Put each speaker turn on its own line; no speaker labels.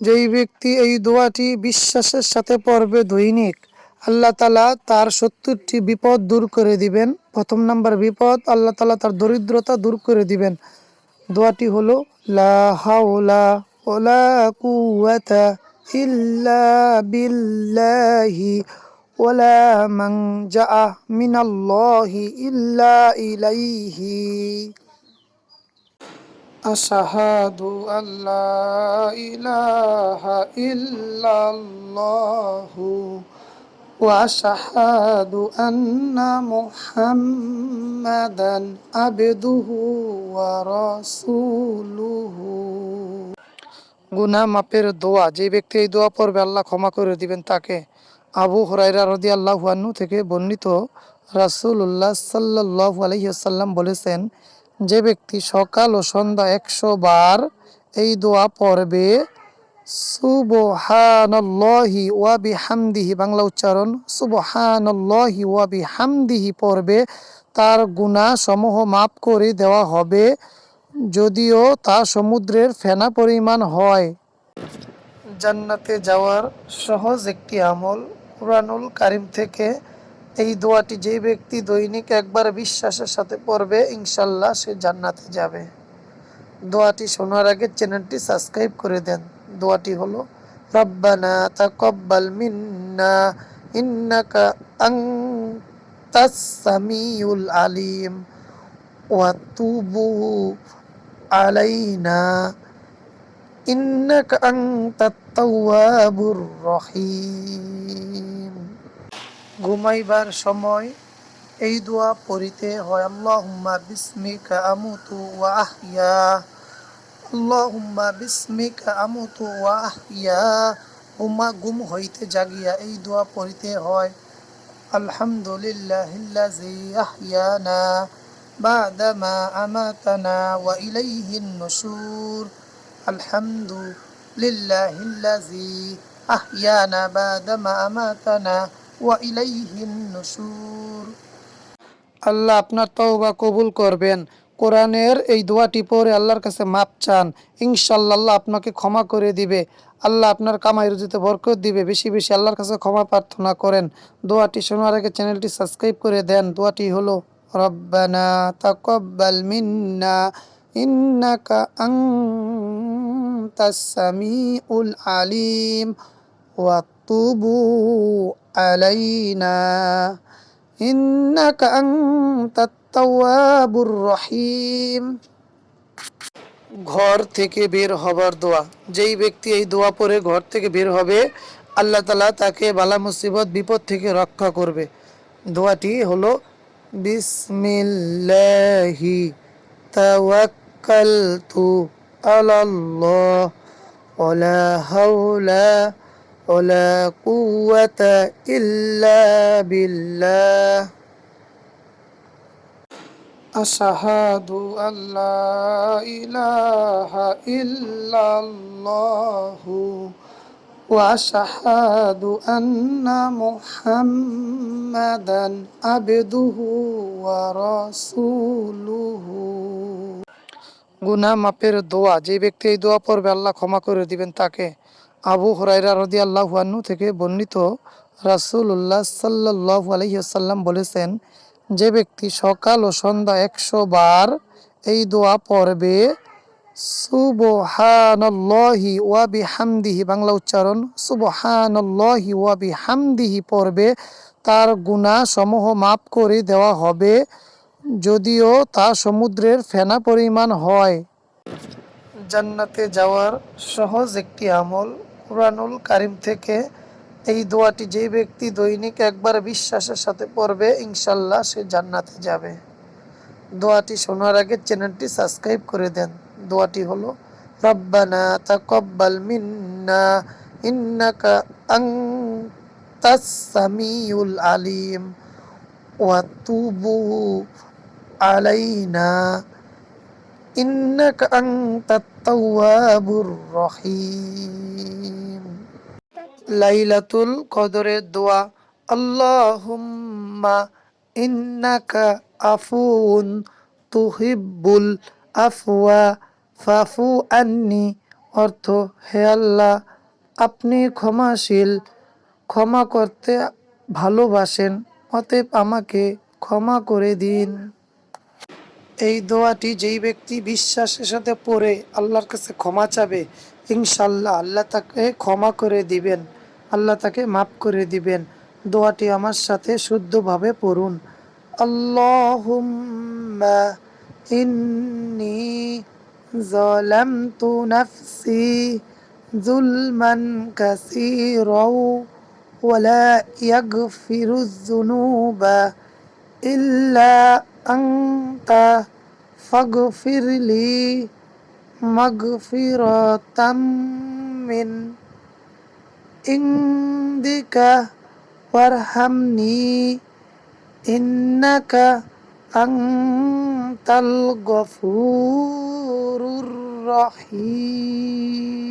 যেই ব্যক্তি এই দোয়াটি বিশ্বাসের সাথে পড়বে দৈনিক, আল্লাহ তালা তার সত্তরটি বিপদ দূর করে দিবেন। প্রথম নাম্বার বিপদ, আল্লাহ তালা তার দরিদ্রতা দূর করে দিবেন। দোয়াটি হলো, লা হাওলা ওলা কুওয়াতা ইল্লা ওলা ইল্লা ইলাইহি। أشهد أن لا إله إلا الله وأشهد أن محمدا عبده ورسوله গুনা মাপের দোয়া যে ব্যক্তি এই দোয়া পড়বে আল্লাহ ক্ষমা করে দিবেন তাকে আবু হরাইরা রদি আল্লাহ থেকে বর্ণিত রাসুল্লাহ সাল্লাহ আলহিহাল্লাম বলেছেন যে ব্যক্তি সকাল ও সন্ধ্যা একশো বার এই দোয়া পড়বে, সুবহানাল্লাহি ওয়া বিহামদিহি, বাংলা উচ্চারণ, সুবহানাল্লাহি ওয়া বিহামদিহি পড়বে, তার গুনাহ সমূহ মাফ করে দেওয়া হবে, যদিও তা সমুদ্রের ফেনা পরিমাণ হয়। জান্নাতে যাওয়ার সহজ একটি আমল কুরআনুল কারিম থেকে এই দোয়াটি যে ব্যক্তি দৈনিক একবার বিশ্বাসের সাথে পড়বে, ইনশাল্লাহ সে জান্নাতে যাবে। দোয়াটি শোনার আগে চ্যানেলটি সাবস্ক্রাইব করে দেন। দোয়াটি হলো, রব্বানা তাকাব্বাল মিন্না, ইন্নাকা আনতাস সামিউল আলিম, ওয়া তুবু আলাইনা, ইন্নাকা আনতাত তাওয়াবুর রহিম। ঘুমাইবার সময় এই দোয়া পড়িতে হয়, আল্লাহুম্মা বিসমিকা আমুতু ওয়া আহইয়া। আল্লাহুম্মা বিসমিকা আমুতু ওয়া আহইয়া। উমা গুম হইতে জাগিয়া এই দোয়া পড়িতে হয় আলহামদুলিল্লাহিল্লাযী আহইয়ানা বাদামা আমাতানা ওয়া ইলাইহিন নুশুর আলহামদুলিল্লাহিল্লাযী আহইয়ানা বাদামা আমাতানা আল্লাহ আপনার তওবা কবুল করবেন। কোরআনের এই দোয়াটি পড়ে আল্লাহর কাছে মাপ চান। ইনশাল্লাহ আপনাকে ক্ষমা করে দিবে। আল্লাহ আপনার কামাই রুজিতে বরকত দিবে। বেশি বেশি আল্লাহর কাছে ক্ষমা প্রার্থনা করেন। দোয়াটি শোনার আগে চ্যানেলটি সাবস্ক্রাইব করে দেন। দোয়াটি হলো, রব্বানা তাকাব্বাল মিন্না, ইন্নাকা আনতাস সামিউল আলিম, ওয়া তুবু আলাইনা ইন্নাকা আনতাত তাওয়াবুর রহিম ঘর থেকে বের হবার দোয়া। যেই ব্যক্তি এই দোয়া পড়ে ঘর থেকে বের হবে, আল্লাহ তালা তাকে বালা মুসিবত, বিপদ থেকে রক্ষা করবে। দোয়াটি হলো, বিসমিল্লাহি তাওয়াক্কালতু আলাল্লাহ, ওয়ালা হাওলা ওয়ালা কুওয়াতা ইল্লা বিল্লাহ أشهد أن لا إله إلا الله وأشهد أن محمدا عبده ورسوله গুনা মাপের দোয়া যে ব্যক্তি এই দোয়া পড়বে আল্লাহ ক্ষমা করে দিবেন তাকে আবু হরাইরা রদি আল্লাহ থেকে বর্ণিত রাসুল্লাহ সাল্লাহ আলহিহাল্লাম বলেছেন, যে ব্যক্তি সকাল ও সন্ধ্যা একশো বার এই দোয়া পড়বে, সুবহানাল্লাহি ওয়া বিহামদিহি, বাংলা উচ্চারণ, সুবহানাল্লাহি ওয়া বিহামদিহি পড়বে, তার গুনাহ সমূহ মাফ করে দেওয়া হবে, যদিও তা সমুদ্রের ফেনা পরিমাণ হয়। জান্নাতে যাওয়ার সহজ একটি আমল কুরআনুল কারিম থেকে এই দোয়াটি যে ব্যক্তি দৈনিক একবার বিশ্বাসের সাথে পড়বে ইনশাল্লাহ সে জান্নাতে যাবে। দোয়াটি শোনার আগে চ্যানেলটি সাবস্ক্রাইব করে দেন। দোয়াটি হলো, রব্বানা তাকাব্বাল মিন্না, ইন্নাকা আনতাস সামিউল আলিম, ওয়া তুবু আলাইনা। ইন্নাকা আনতাত তাওয়াবুর রহিম। লাইলাতুল কদরের দোয়া, আল্লাহুম্মা ইন্নাকা আফুন তুহিব্বুল আফওয়া, ফাফু আন্নি। অর্থ, হে আল্লাহ, আপনি ক্ষমাশীল, ক্ষমা করতে ভালোবাসেন, অতএব আমাকে ক্ষমা করে দিন। এই দোয়াটি যেই ব্যক্তি বিশ্বাসের সাথে পড়ে আল্লাহর কাছে ক্ষমা চাবে ইনশাল্লাহ আল্লাহ তাকে ক্ষমা করে দিবেন, আল্লাহ তাকে মাফ করে দিবেন। দোয়াটি আমার সাথে শুদ্ধভাবে পড়ুন। আল্লাহুম্মা ইন্নি জলামতু নাফসি জুলমান কাসীরাও ওয়ালা ইয়াগফিরুয যুনুবা ইল্লা আংতা ফাগফিরলি মাগফিরাতাম মিন ইংদিকা ওয়ারহামনি ইন্নাকা আংতাল গফুরুর রহিম